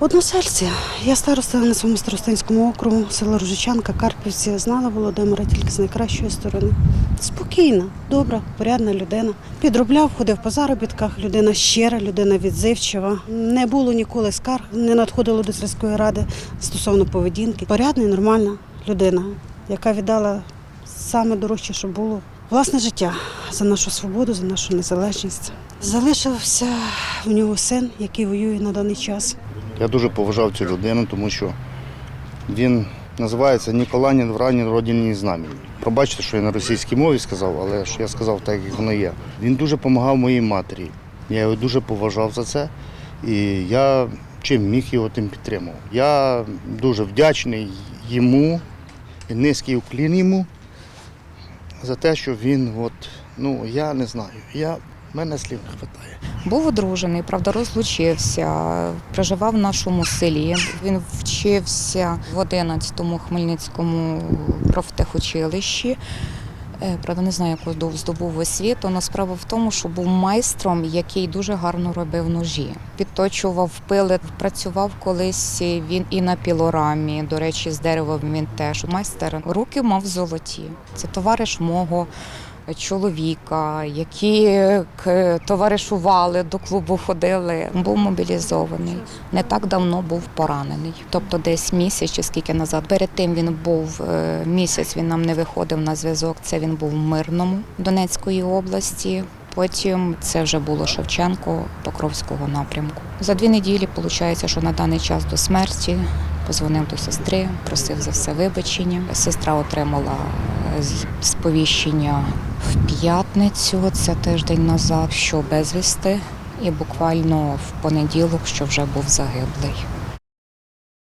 Односельці. Я староста на своєму старостинському округу, село Ружичанка, Карпівці. Знала Володимира тільки з найкращої сторони. Спокійна, добра, порядна людина. Підробляв, ходив по заробітках. Людина щира, людина відзивчива. Не було ніколи скарг, не надходило до сільської ради стосовно поведінки. Порядна і нормальна людина, яка віддала саме дорожче, що було. Власне життя за нашу свободу, за нашу незалежність. Залишився в нього син, який воює на даний час. Я дуже поважав цю людину, тому що він називається Ніколанін в ранній родині знамені. Пробачте, що я на російській мові сказав, але ж я сказав так, як воно є. Він дуже допомагав моїй матері. Я його дуже поважав за це. І я чим міг його тим підтримував. Я дуже вдячний йому і низький уклін йому за те, що він, от, ну я не знаю, я, мене слів не вистачає. Був одружений, правда, розлучився, проживав в нашому селі. Він вчився в 11-му Хмельницькому профтехучилищі. Е, Правда, не знаю, яку здобув- освіту, але справа в тому, що був майстром, який дуже гарно робив ножі. Підточував пили, працював колись він і на пілорамі. До речі, з дерева він теж майстер. Руки мав золоті. Це товариш мого чоловіка, які товаришували до клубу, ходили. Був мобілізований. Не так давно був поранений. Тобто десь місяць чи скільки назад. Перед тим він був е, місяць, він нам не виходив на зв'язок. Це він був в Мирному Донецької області. Потім це вже було Шевченко Покровського напрямку. За дві неділі виходить, що на даний час до смерті позвонив до сестри, просив за все вибачення. Сестра отримала сповіщення в п'ятницю, це тиждень назад, що безвісти, і буквально в понеділок, що вже був загиблий.